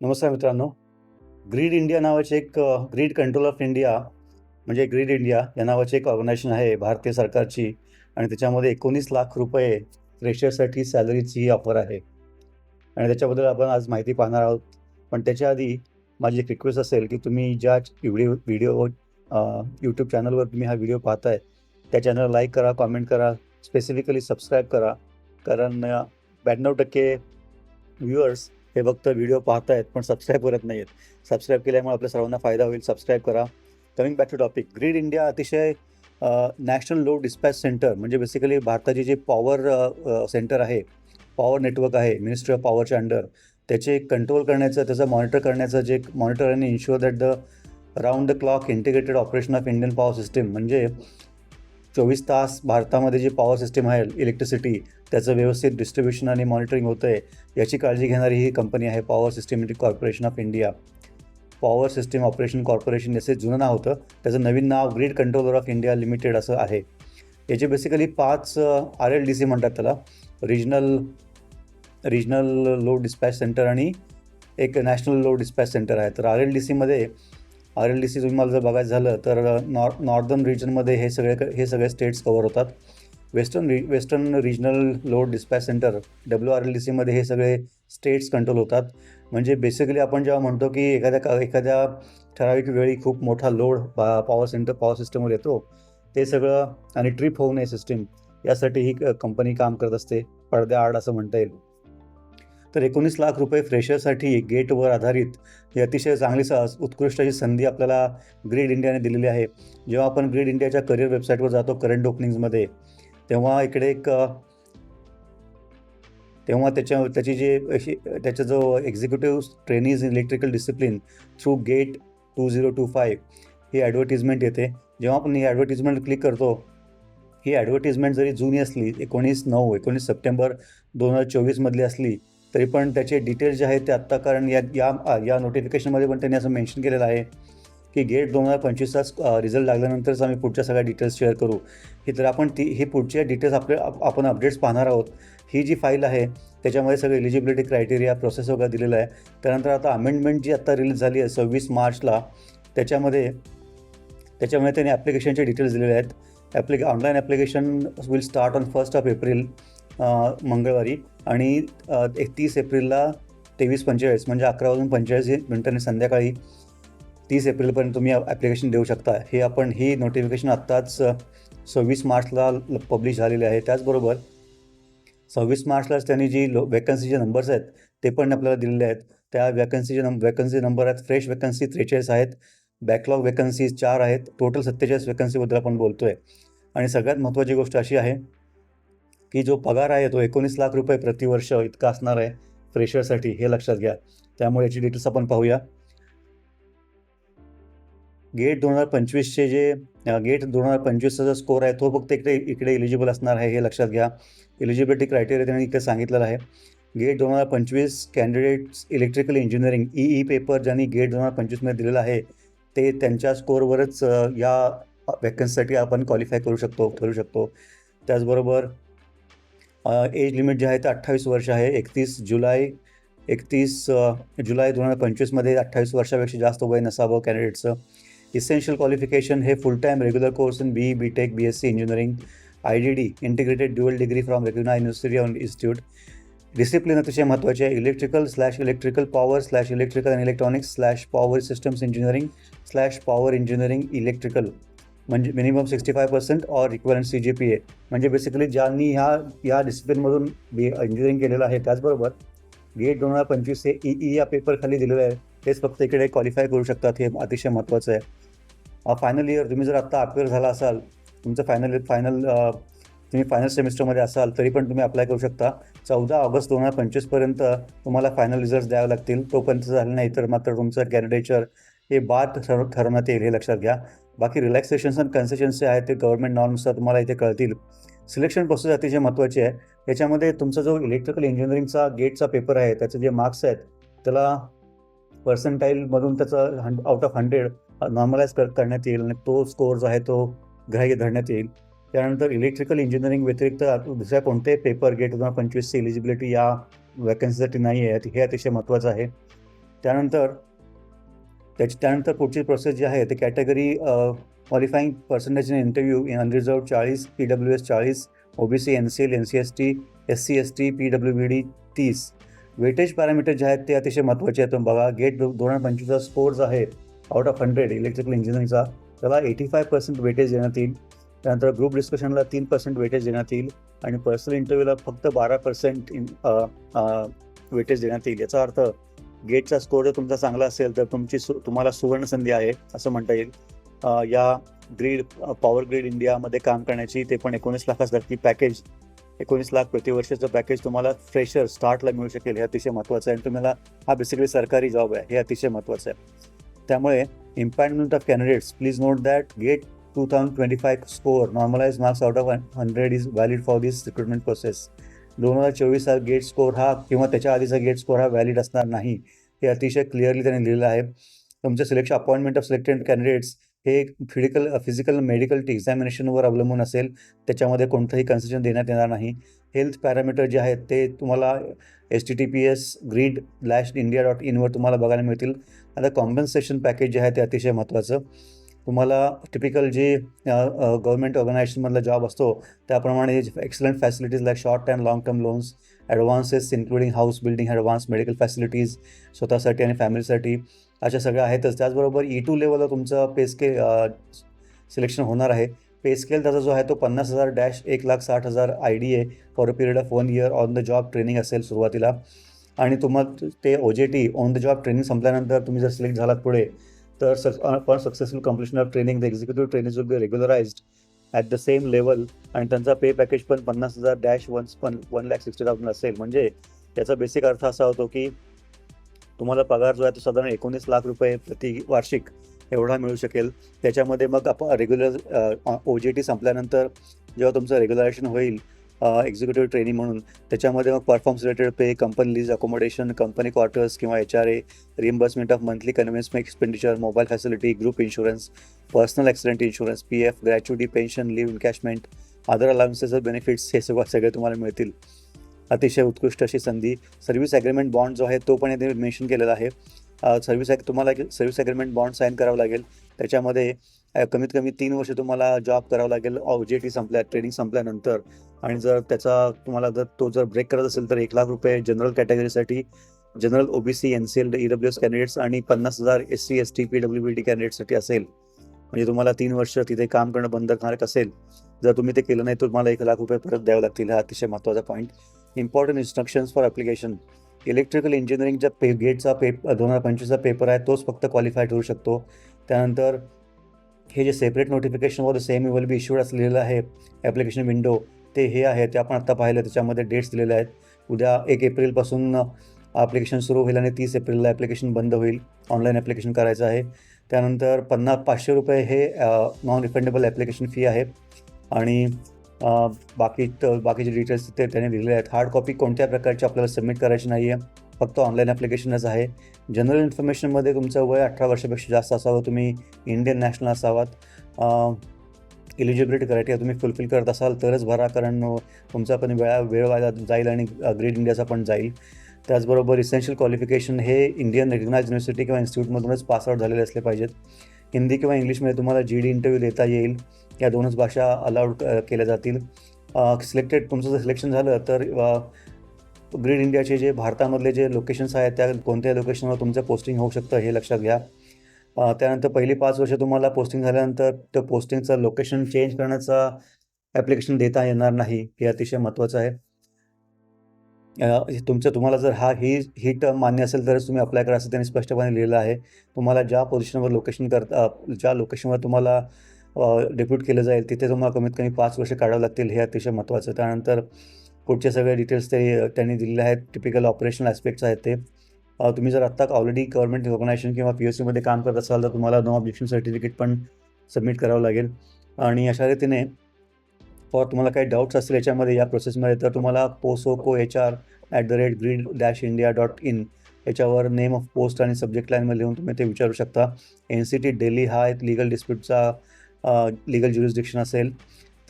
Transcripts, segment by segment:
नमस्कार मित्रांनो. Grid India नावाचे एक ग्रीड कंट्रोल ऑफ इंडिया म्हणजे ग्रीड इंडिया या नावाचे एक ऑर्गनायझेशन आहे भारतीय सरकारची आणि त्याच्यामध्ये एकोणीस लाख रुपये फ्रेशरसाठी सॅलरीची ऑफर आहे. आणि त्याच्याबद्दल आपण आज माहिती पाहणार आहोत. पण त्याच्या आधी माझी एक रिक्वेस्ट असेल की तुम्ही ज्या व्हिडिओ व्हिडिओ यूट्यूब चॅनलवर तुम्ही हा व्हिडिओ पाहताय त्या चॅनलला लाईक करा कॉमेंट करा स्पेसिफिकली सबस्क्राईब करा. कारण ब्याण्णव टक्के व्ह्युअर्स हे फक्त व्हिडिओ पाहतायत पण सबस्क्राईब करत नाही आहेत सबस्क्राईब केल्यामुळे आपल्या सर्वांना फायदा होईल. सबस्क्राईब करा. Coming back to topic grid India अतिशय नॅशनल लो डिस्पॅच सेंटर म्हणजे बेसिकली भारताची जे पॉवर सेंटर आहे पॉवर नेटवर्क आहे मिनिस्ट्री ऑफ पॉवरच्या अंडर त्याचे कंट्रोल करण्याचं त्याचं मॉनिटर करण्याचं जे मॉनिटर आणि ensure that the round the clock integrated operation of Indian power system म्हणजे चोवीस तास भारतामध्ये जी पॉवर सिस्टीम आहे इलेक्ट्रिसिटी त्याचं व्यवस्थित डिस्ट्रीब्युशन आणि मॉनिटरिंग होतं आहे याची काळजी घेणारी ही कंपनी आहे power systematic corporation of India power system operation corporation याचं जुनं नाव होतं. त्याचं नवीन नाव grid controller of India limited असं आहे. याचे बेसिकली पाच आर एल डी सी म्हणतात त्याला. Regional regional load dispatch centre आणि एक नॅशनल लो डिस्पॅच सेंटर आहे. तर आर एल डी सीमध्ये आर एल डी सी तुम्हाला जर बघायचं झालं तर नॉर नॉर्दर्न रिजनमध्ये हे सगळे हे सगळे स्टेट्स कवर होतात. वेस्टर्न रि western regional load dispatch centre W R L D सीमध्ये हे सगळे स्टेट्स कंट्रोल होतात. म्हणजे बेसिकली आपण जेव्हा म्हणतो की एखाद्या एखाद्या ठराविक वेळी खूप मोठा लोड पॉवर सेंटर पॉवर सिस्टमवर येतो ते सगळं आणि ट्रिप होऊ नये सिस्टीम यासाठी ही कंपनी काम करत असते. पडद्याआड असं म्हणता येईल. तर एकोणीस लाख रुपये फ्रेशरसाठी गेटवर आधारित ही अतिशय चांगली स उत्कृष्ट अशी संधी आपल्याला ग्रीड इंडियाने दिलेली आहे. जेव्हा आपण ग्रीड इंडियाच्या करिअर वेबसाईटवर जातो करंट ओपनिंग्समध्ये तेव्हा इकडे एक तेव्हा त्याच्या त्याची जे अशी त्याचा जो executive trainees in electrical discipline through GATE two zero two five he advertisement येते. जेव्हा आपण ही ॲडव्हर्टिजमेंट क्लिक करतो ही ॲडव्हर्टिजमेंट जरी जुनी असली एकोणीस नऊ एकोणीस सप्टेंबर दोन हजार चोवीसमधली असली तरी पण त्याचे डिटेल्स जे आहेत ते आत्ता कारण या या या नोटिफिकेशनमध्ये पण त्यांनी असं मेन्शन केलेलं आहे. की गेट दोन हजार पंचवीसचा रिझल्ट लागल्यानंतरच आम्ही पुढच्या सगळ्या डिटेल्स शेअर करू. ही तर आपण ती ही पुढच्या डिटेल्स आपले आपण अपडेट्स पाहणार आहोत. ही जी फाईल आहे त्याच्यामध्ये सगळं एलिजिबिलिटी क्रायटेरिया प्रोसेस वगैरे दिलेलं आहे. त्यानंतर आता अमेंडमेंट जी आत्ता रिलीज झाली आहे सव्वीस मार्चला त्याच्यामध्ये त्याच्यामध्ये त्यांनी ॲप्लिकेशनचे डिटेल्स दिलेले आहेत. ॲप्लिके online application will start on first of April मंगळवारी. आणि एकतीस एप्रिलला तेवीस पंचेचाळीस म्हणजे अकरा वाजून पंचेचाळीस मिनिटांनी संध्याकाळी. तीस एप्रिलपर्यंत तुम्ही ॲप्लिकेशन देऊ शकता. हे आपण ही नोटिफिकेशन आत्ताच सव्वीस मार्चला पब्लिश झालेले आहे. त्याचबरोबर सव्वीस मार्चलाच त्यांनी जी लो वॅकन्सीचे नंबर्स आहेत ते पण आपल्याला दिलेले आहेत. त्या वॅकन्सीचे नंब वॅकन्सी नंबर आहेत. फ्रेश वॅकन्सी त्रेचाळीस आहेत. बॅकलॉग वॅकन्सीज चार आहेत. टोटल सत्तेचाळीस वॅकन्सीबद्दल आपण बोलतो आहे आणि सगळ्यात महत्त्वाची गोष्ट अशी आहे की जो पगार आहे तो एकोणीस लाख रुपये प्रतिवर्ष इतका असणार आहे फ्रेशरसाठी हे लक्षात घ्या. त्यामुळे याची डिटेल्स आपण पाहूया. गेट दोन हजार पंचवीसचे जे गेट दोन हजार पंचवीसचा जो स्कोर आहे तो फक्त इकडे इकडे एलिजिबल असणार आहे हे लक्षात घ्या. एलिजिबिलिटी क्रायटेरिया त्यांनी इकडे सांगितलेलं आहे. गेट दोन हजार पंचवीस candidates electrical engineering E E paper ज्यांनी गेट दोन हजार पंचवीसमध्ये दिलेला आहे ते त्यांच्या स्कोरवरच या वॅकन्सीसाठी आपण क्वालिफाय करू शकतो करू शकतो. त्याचबरोबर एज लिमिट जे आहे ते अठ्ठावीस वर्ष आहे एकतीस जुलै एकतीस जुलै दोन हजार पंचवीसमध्ये अठ्ठावीस वर्षापेक्षा जास्त वय नसावं कॅन्डिडेटचं इसेन्शियल क्वालिफिकेशन है full time regular course in B B tech B S C engineering I D D integrated dual degree from रेग्युनाय university on institute discipline अतिशय महत्त्वाचे आहे electrical slash electrical power slash electrical and electronics slash power systems engineering slash power engineering electrical म्हणजे minimum sixty five percent or equivalent C G P A म्हणजे basically ज्यांनी ह्या या डिसिप्लिनमधून बी engineering केलेलं आहे, त्याचबरोबर गेट दोन हज़ार पंचवीस हे ई ई या पेपरखाली दिलेलं आहे. तेच फक्त इकडे क्वालिफाय करू शकतात, हे अतिशय महत्त्वाचं आहे. फायनल इयर तुम्ही जर आत्ता अपेअर झाला असाल तुमचं फायनल फायनल तुम्ही फायनल सेमिस्टरमध्ये असाल तरी पण तुम्ही अप्लाय करू शकता. चौदा ऑगस्ट दोन हजार पंचवीसपर्यंत तुम्हाला फायनल रिझल्ट द्यावे लागतील. तोपर्यंत झाले नाही तर मात्र तुमचं कॅन्डिडेचर हे बाद ठरव ठरवण्यात येईल हे लक्षात घ्या. बाकी रिलॅक्सेशन्स आणि कन्सेशन्स जे आहेत ते गव्हर्मेंट नॉर्म्सनुसार तुम्हाला इथे कळतील. सिलेक्शन प्रोसेस अतिशय महत्त्वाची आहे. याच्यामध्ये तुमचा जो इलेक्ट्रिकल इंजिनिअरिंगचा गेटचा पेपर आहे त्याचे जे मार्क्स आहेत त्याला पर्सेंटाईलमधून त्याचं हंड आउट ऑफ हंड्रेड नॉर्मलाइज कर करण्यात येईल आणि तो स्कोअर जो आहे तो ग्राह्य धरण्यात येईल. त्यानंतर इलेक्ट्रिकल इंजिनिअरिंग व्यतिरिक्त दुसऱ्या कोणत्याही पेपर गेट किंवा पंचवीसची एलिजिबिलिटी या वॅकन्सीसाठी नाही आहे. हे अतिशय महत्त्वाचं आहे. त्यानंतर त्याची त्यानंतर पुढची प्रोसेस जी आहे ते category qualifying percentage in interview in unreserved चाळीस पी डब्ल्यू एस चाळीस O B C N C L N C S T S C S T P W B D तीस. वेटेज पॅरामीटर जे आहेत ते अतिशय महत्त्वाचे आहेत. तुम्ही बघा गेट दोन हजार पंचवीसचा स्कोर्स आहे आउट ऑफ हंड्रेड इलेक्ट्रिकल इंजिनिअरिंगचा त्याला एटी फाय पर्सेंट वेटेज देण्यात येईल. त्यानंतर ग्रुप डिस्कशनला तीन पर्सेंट वेटेज देण्यात येईल. आणि पर्सनल इंटरव्ह्यूला फक्त बारा पर्सेंट वेटेज देण्यात येईल. याचा अर्थ गेटचा स्कोर जर तुमचा चांगला असेल तर तुमची सु तुम्हाला सुवर्ण संधी आहे असं म्हणता येईल. या ग्रीड पॉवर ग्रीड इंडियामध्ये काम करण्याची ते पण एकोणीस लाखासारखी पॅकेज एकोणीस लाख प्रतिवर्षाचं पॅकेज तुम्हाला फ्रेशर स्टार्टला मिळू शकेल. हे अतिशय महत्त्वाचं आहे. आणि तुम्हाला हा बेसिकली सरकारी जॉब आहे. हे अतिशय महत्त्वाचं आहे. त्यामुळे इम्पॅक्टमेंट of candidates please note that GATE two thousand twenty five score normalise marks out of hundred is valid for this recruitment process दोन हजार चोवीस हा गेट स्कोर हा किंवा त्याच्या आधीचा गेट स्कोर हा व्हॅलिड असणार नाही हे अतिशय क्लिअरली त्यांनी लिहिलेलं आहे. तुमचं selection appointment of selected candidates हे फिजिकल फिजिकल मेडिकल एक्झामिनेशनवर अवलंबून असेल त्याच्यामध्ये कोणतंही कन्सेशन देण्यात येणार नाही. हेल्थ पॅरामीटर जे आहेत ते तुम्हाला S T T P S grid slash India dot इनवर तुम्हाला बघायला मिळतील. आता कॉम्पन्सेशन पॅकेज जे आहे ते अतिशय महत्त्वाचं तुम्हाला टिपिकल जे गव्हर्मेंट ऑर्गनायझेशनमधला जॉब असतो त्याप्रमाणे excellent facilities like short and long term loans advances including house building advance medical facilities स्वतःसाठी आणि फॅमिलीसाठी अशा सगळ्या आहेतच. त्याचबरोबर ई टू लेवलला तुमचं पे के सिलेक्शन होणार आहे. पे स्केल त्याचा जो आहे तो पन्नास हजार डॅश एक लाख साठ हजार आय डी आहे for a period of one year on the job training असेल सुरुवातीला. आणि तुम्हाला ते O J T on the job training संपल्यानंतर तुम्ही जर सिलेक्ट झालात पुढे तर सक्स for successful completion of training the executive training will be regularised at the same level आणि त्यांचा पे पॅकेज पण पन्नास हजार डॅश वन पण वन लॅक सिक्स्टी थाउजंड असेल. म्हणजे त्याचा बेसिक अर्थ असा होतो की तुम्हाला पगार जो आहे तो साधारण एकोणीस लाख रुपये प्रति वार्षिक एवढा मिळू शकेल. त्याच्यामध्ये मग आपण रेग्युलर ओ जी टी संपल्यानंतर जेव्हा तुमचं रेग्युलरायझेशन होईल एक्झिक्युटिव्ह ट्रेनिंग म्हणून त्याच्यामध्ये मग performance related pay company lease accommodation company quarters किंवा H R A reimbursement of monthly conveyance expenditure mobile facility group insurance personal accident insurance P F gratuity pension leave encashment other allowances benefits हे सगळं सगळे तुम्हाला मिळतील. अतिशय उत्कृष्ट अशी संधी. सर्व्हिस ॲग्रीमेंट बॉन्ड जो आहे तो पण येथे मेन्शन केलेला आहे. सर्व्हिस तुम्हाला सर्व्हिस अग्रीमेंट बॉन्ड साईन करावं लागेल. त्याच्यामध्ये कमीत कमी तीन वर्ष तुम्हाला जॉब करावं लागेल. ओ जे टी संपल्या ट्रेनिंग संपल्यानंतर. आणि जर त्याचा तुम्हाला जर तो जर ब्रेक करत असेल तर एक लाख रुपये general कॅटेगरीसाठी general O B C N C L E W S candidates आणि पन्नास हजार S C S T P W B T कॅन्डिडेटसाठी असेल. म्हणजे तुम्हाला तीन वर्ष तिथे काम करणं बंधनकारक असेल. जर तुम्ही ते केलं नाही तर तुम्हाला एक लाख रुपये परत द्यावे लागतील. हा अतिशय महत्त्वाचा point important instructions for application electrical इंजिनिअरिंगच्या पे गेटचा पेप दोन हजार पंचवीसचा पेपर आहे तोच फक्त क्वालिफाईड होऊ शकतो. त्यानंतर हे जे सेपरेट नोटिफिकेशन वर सेम विल बी इश्यूड असलेलं आहे ॲप्लिकेशन विंडो ते हे आहे ते आपण आत्ता पाहिलं त्याच्यामध्ये डेट्स दिलेले आहेत. उद्या एक एप्रिलपासून ॲप्लिकेशन सुरू होईल आणि तीस एप्रिलला ॲप्लिकेशन बंद होईल. ऑनलाईन ॲप्लिकेशन करायचं आहे. त्यानंतर पन्नास पाचशे रुपये हे नॉन रिफंडेबल ॲप्लिकेशन फी आहे. आणि बाकी बाकीचे डिटेल्स ते त्याने दिलेले आहेत. हार्ड कॉपी कोणत्या प्रकारची आपल्याला सबमिट करायची नाही आहे फक्त ऑनलाईन ॲप्लिकेशनच आहे. जनरल इन्फॉर्मेशनमध्ये तुमचं वय अठरा वर्षापेक्षा जास्त असावं. तुम्ही इंडियन नॅशनल असावात. इलिजिबिलिटी क्रायटेरिया तुम्ही फुलफिल करत असाल तरच भरा. कारण तुमचा पण वेळा वेळ वाया जाईल आणि ग्रेट इंडियाचा पण जाईल. त्याचबरोबर इसेन्शियल क्वालिफिकेशन हे इंडियन रेकग्नाइज युनिव्हर्सिटी किंवा इन्स्टिट्यूटमधूनच पासआउट झालेले असले पाहिजेत. हिंदी किंवा इंग्लिशमध्ये तुम्हाला जी डी इंटरव्ह्यू देता येईल. या दोनच भाषा अलाउड केल्या जातील. सिलेक्टेड तुमचं जर सिलेक्शन झालं तर ग्रीड इंडियाचे जे भारतामधले जे लोकेशन्स आहेत त्या कोणत्या लोकेशनवर तुमचं पोस्टिंग होऊ शकतं हे लक्षात घ्या. त्यानंतर पहिली पाच वर्ष तुम्हाला पोस्टिंग झाल्यानंतर त्या पोस्टिंगचं लोकेशन चेंज करण्याचा ॲप्लिकेशन देता येणार नाही हे अतिशय महत्त्वाचं आहे. तुमचं तुम्हाला जर हा ही ही टर्म मान्य असेल तरच तुम्ही अप्लाय करा असं त्यांनी स्पष्टपणे लिहिलं आहे. तुम्हाला ज्या पोझिशनवर लोकेशन करता ज्या लोकेशनवर तुम्हाला डेप्यूट केलं जाईल. तिथे तुम्हाला कमीत कमी पाच वर्ष काढावं लागतील हे अतिशय महत्त्वाचं. त्यानंतर पुढचे सगळे डिटेल्स ते त्यांनी दिलेले आहेत. टिपिकल ऑपरेशनल ॲस्पेक्ट्स आहेत ते. तुम्ही जर आत्ता ऑलरेडी गव्हर्मेंट ऑर्गनायझेशन किंवा पी एस सीमध्ये काम करत असाल तर तुम्हाला नो ऑब्जेक्शन सर्टिफिकेट पण सबमिट करावं लागेल. आणि अशा रीतीने फॉर तुम्हाला काही डाऊट्स असतील याच्यामध्ये या प्रोसेसमध्ये तर तुम्हाला POSOCO H R at the rate grid dash India dot in याच्यावर नेम ऑफ पोस्ट आणि सब्जेक्ट लाईनमध्ये लिहून तुम्ही ते विचारू शकता. एन सी टी डेली हा एक लिगल डिस्प्यूटचा लिगल ज्युरिस्डिक्शन असेल.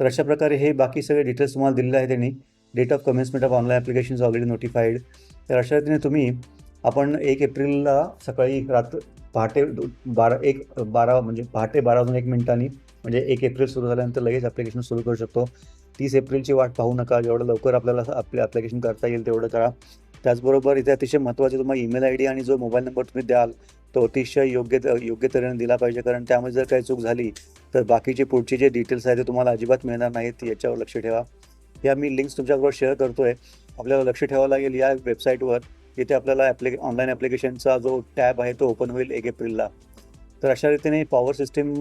तर अशा प्रकारे हे बाकी सगळे डिटेल्स तुम्हाला दिलेले आहे त्यांनी. Date of commencement of online application is already notified तर अशा रीतीने तुम्ही आपण एक एप्रिलला सकाळी रात्र पहाटे बारा एक बारा म्हणजे पहाटे बारा वाजून एक मिनिटांनी म्हणजे एक एप्रिल सुरू झाल्यानंतर लगेच ॲप्लिकेशन सुरू करू शकतो. तीस एप्रिलची वाट पाहू नका. जेवढं लवकर आपल्याला आपले ॲप्लिकेशन करता येईल तेवढं करा. त्याचबरोबर इथे अतिशय महत्त्वाचे तुम्हाला ईमेल आय डी आणि जो मोबाईल नंबर तुम्ही द्याल तो अतिशय योग्य योग्य तऱ्हेने दिला पाहिजे. कारण त्यामध्ये जर काही चूक झाली तर बाकीचे पुढचे जे डिटेल्स आहेत ते तुम्हाला अजिबात मिळणार नाहीत. याच्यावर लक्ष ठेवा. या मी लिंक्स तुमच्याबरोबर शेअर करतो आहे आपल्याला लक्ष ठेवावं लागेल या वेबसाईटवर इथे आपल्याला ॲप्लिके ऑनलाईन ॲप्लिकेशनचा जो टॅब आहे तो ओपन होईल एक एप्रिलला. तर अशा रीतीने पॉवर सिस्टीम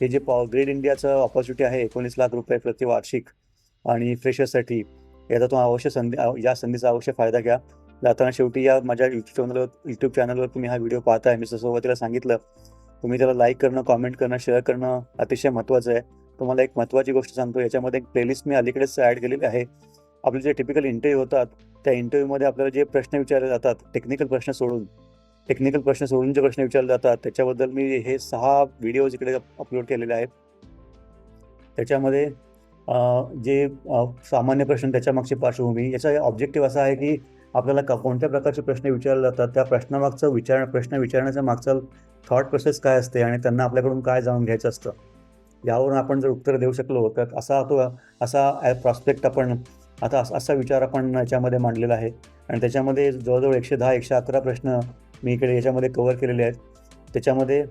हे जे पॉ ग्रेड इंडियाचं ऑपॉर्च्युनिटी आहे एकोणीस लाख रुपये प्रतिवार्षिक आणि फ्रेशर्ससाठी याचा तो अवश्य संधी या संधीचा अवश्य फायदा घ्या. जाताना शेवटी या माझ्या यूट्यूब चॅनलवर यूट्यूब चॅनलवर तुम्ही हा व्हिडिओ पाहताय. मी सुरुवातीला सांगितलं तुम्ही त्याला लाईक करणं कॉमेंट करणं शेअर करणं अतिशय महत्त्वाचं आहे. तुम्हाला एक महत्त्वाची गोष्ट सांगतो याच्यामध्ये एक प्लेलिस्ट मी अलीकडेच ॲड केलेली आहे. आपले जे टिपिकल इंटरव्ह्यू होतात त्या इंटरव्ह्यूमध्ये आपल्याला जे प्रश्न विचारले जातात टेक्निकल प्रश्न सोडून टेक्निकल प्रश्न सोडून जे प्रश्न विचारले जातात त्याच्याबद्दल मी हे सहा व्हिडिओज इकडे अपलोड केलेले आहेत. त्याच्यामध्ये जे सामान्य प्रश्न त्याच्या मागची पार्श्वभूमी याचा ऑब्जेक्टिव्ह असा आहे की आपल्याला क कोणत्या प्रकारचे प्रश्न विचारले जातात त्या प्रश्नामागचं विचार प्रश्न विचारण्याचा मागचा थॉट प्रोसेस काय असते आणि त्यांना आपल्याकडून काय जाणून घ्यायचं असतं? यावरून आपण जर उत्तर देऊ शकलो तर असा तो असा प्रॉस्पेक्ट आपण आता असा विचार आपण याच्यामध्ये मांडलेला आहे. आणि त्याच्यामध्ये जवळजवळ एकशे दहा एकशे अकरा प्रश्न मी इकडे याच्यामध्ये कवर केलेले आहेत. त्याच्यामध्ये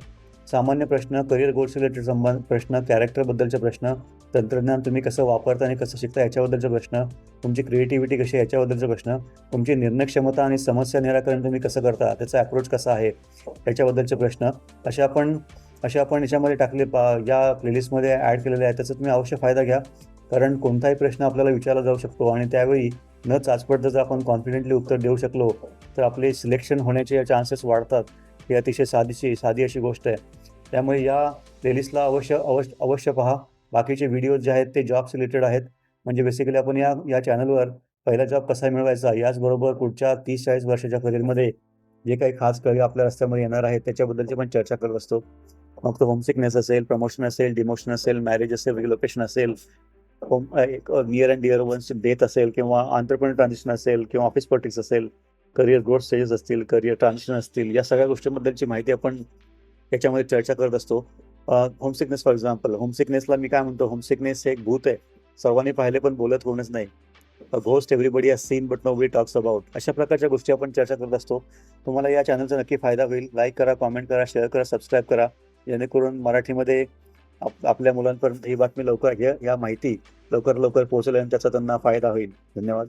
सामान्य प्रश्न करिअर गोल्स रिलेटेड संबंध प्रश्न कॅरेक्टरबद्दलचे प्रश्न तंत्रज्ञान तुम्ही कसं वापरता आणि कसं शिकता याच्याबद्दलचे प्रश्न तुमची क्रिएटिव्हिटी कशी आहे याच्याबद्दलचे प्रश्न तुमची निर्णय क्षमता आणि समस्या निराकरण तुम्ही कसं करता त्याचा अप्रोच कसा आहे याच्याबद्दलचे प्रश्न असे आपण असे आपण याच्यामध्ये टाकले पा या प्लेलिस्टमध्ये ॲड केलेले आहे त्याचा तुम्ही अवश्य फायदा घ्या. कारण कोणताही प्रश्न आपल्याला विचारला जाऊ शकतो आणि त्यावेळी न चाचपडता जर आपण कॉन्फिडेंटली उत्तर देऊ शकलो तर आपले सिलेक्शन होण्याचे चान्सेस वाढतात. ही अतिशय साधीशी साधी अशी गोष्ट आहे. त्यामुळे या प्लेलिस्टला अवश्य अवश्य अवश्य पहा. बाकीचे व्हिडिओज जे आहेत ते जॉब्स रिलेटेड आहेत. म्हणजे बेसिकली आपण या या चॅनलवर पहिला जॉब कसा मिळवायचा याचबरोबर पुढच्या तीस चाळीस वर्षाच्या करिअरमध्ये जे काही खास करिअर आपल्या रस्त्यामध्ये येणार आहेत त्याच्याबद्दलची पण चर्चा करत असतो. मग तो होमसिकनेस असेल प्रमोशन असेल डिमोशन असेल मॅरेज असेल रिलोकेशन असेल होम एक near and dear ones death असेल किंवा आंतरप्रिनर ट्रान्झिशन असेल किंवा ऑफिस पॉलिटिक्स असेल करिअर ग्रोथ स्टेजेस असतील करिअर ट्रान्झिशन असतील या सगळ्या गोष्टींबद्दलची माहिती आपण याच्यामध्ये चर्चा करत असतो. होमसिकनेस फॉर एक्झाम्पल होमसिकनेसला मी काय म्हणतो? होमसिकनेस हे एक भूत आहे. सर्वांनी पाहिले पण बोलत होणच नाही. Ghost everybody has seen but no we talks about अशा प्रकारच्या गोष्टी आपण चर्चा करत असतो. तुम्हाला या चॅनलचा नक्की फायदा होईल. लाईक करा कॉमेंट करा शेअर करा सबस्क्राईब करा. जेणेकरून मराठीमध्ये आप आपल्या मुलांपर्यंत ही बातमी लवकर घ्या या माहिती लवकर लवकर पोहोचेल आणि त्याचा त्यांना फायदा होईल. धन्यवाद.